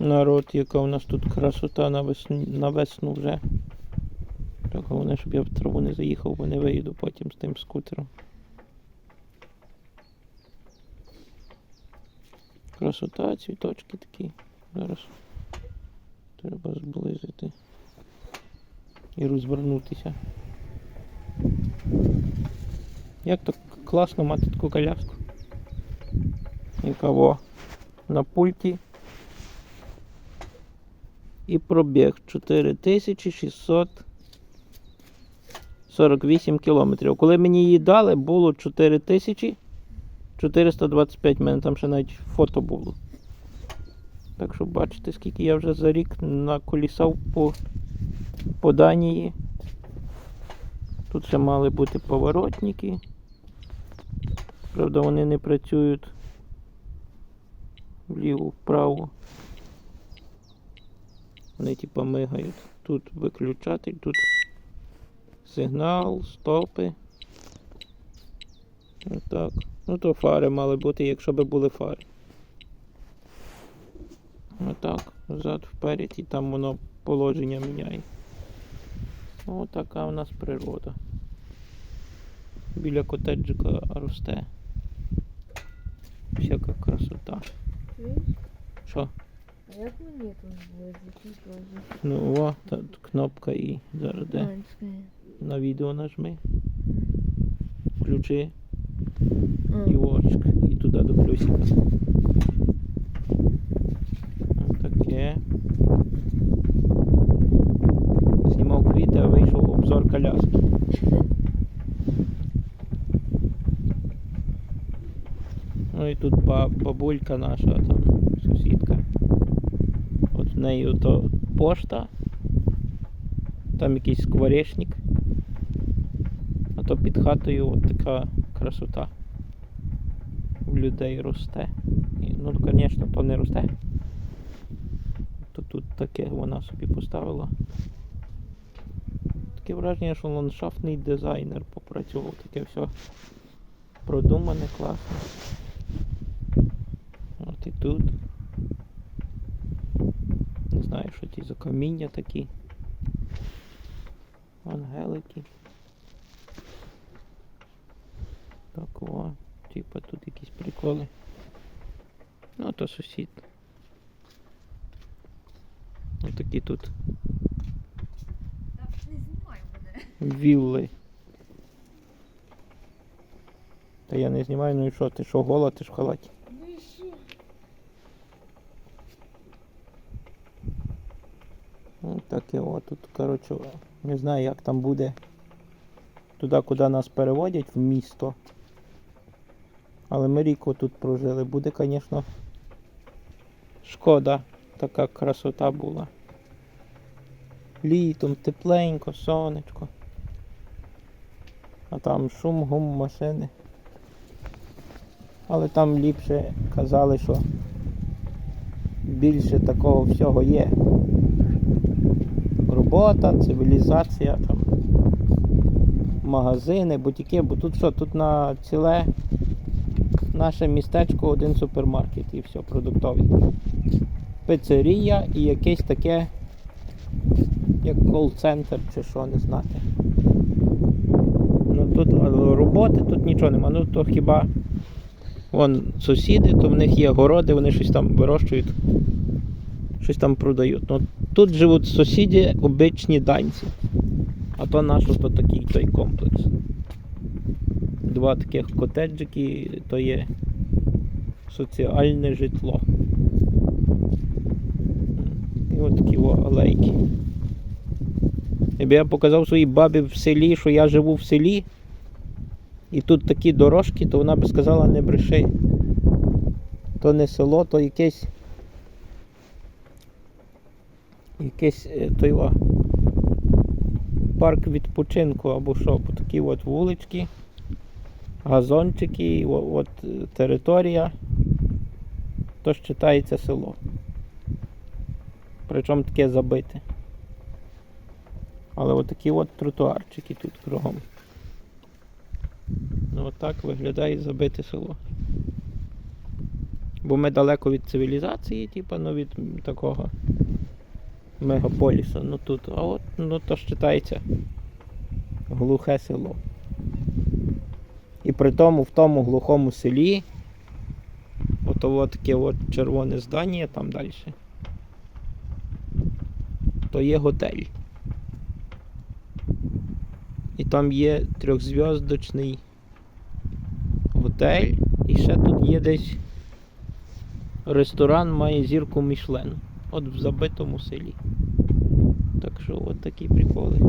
Народ, яка у нас тут красота на весну, на весну вже. Так, головне, щоб я в траву не заїхав, бо не виїду потім з тим скутером. Красота, цвіточки такі. Зараз треба зблизити і розвернутися. Як то класно мати таку коляску. Яка во на пульті. І пробіг 4648 кілометрів. Коли мені її дали, було 4425. У мене там ще навіть фото було. Так що бачите, скільки я вже за рік наколісав по, по Данії. Тут ще мали бути поворотники. Правда, вони не працюють вліво-вправо. Вони типа мигають. Тут виключатель, тут сигнал, стопи. Отак. Ну то фари мали бути, якщо би були фари. Отак, взад вперед і там воно положення міняє. Ось така у нас природа. Біля котеджика росте. Всяка красота. Що? А як мені тут зблизити теж? Ну о, тут кнопка і зараз де. Анське. На відео нажми. Включи А, і очк. І туди до плюсика. Таке. Знімав квіти, а вийшов обзор коляски. Ну і тут ба- бабулька наша там, сусідка. Неї ото пошта. Там якийсь скворечник. А то під хатою от така красота. В людей росте. Ну, звісно, то не росте. То тут таке вона собі поставила. Таке враження, що ландшафтний дизайнер попрацював. Таке все продумане, класне. От і тут. Не знаю, що ті за каміння такі. Ангелики. Так, о, типа тут якісь приколи. Ну, то сусід. Ось такі тут вілли. Та я не знімаю, ну і що, ти що гола, ти ж в халаті. Ну і що? Таке о, тут, коротше, не знаю, як там буде. Туди, куди нас переводять, в місто. Але ми рік тут прожили. Буде, звісно, шкода, така красота була. Літом, тепленько, сонечко. А там шум, гум машини. Але там ліпше казали, що більше такого всього є робота, цивілізація, там, магазини, бутіки, бо тут що, тут на ціле наше містечко один супермаркет і все, продуктовий. Пицерія і якесь таке, як кол-центр чи що, не знати. Ну тут роботи, тут нічого нема. Ну то хіба вон сусіди, то в них є городи, вони щось там вирощують, щось там продають. Ну, Тут живуть сусіди, обичні данці. А то наш то такий той комплекс. Два таких котеджики, то є соціальне житло. І от такі о, алейки. Якби я показав своїй бабі в селі, що я живу в селі, і тут такі дорожки, то вона би сказала не бреши. То не село, то якесь якийсь е, той парк відпочинку або що, бо такі от вулички, газончики, і о- от е, територія, то ж читається село. Причому таке забите. Але от от тротуарчики тут кругом. Ну отак виглядає забите село. Бо ми далеко від цивілізації, типу, ну від такого мегаполіса. Ну тут, а от ну то ж читається глухе село. І при тому в тому глухому селі, ото от таке от червоне здання там далі. То є готель. І там є трьохзв'яздочний готель. І ще тут є десь ресторан має зірку Мішлен. От в забитому селі. Так що от такі приколи.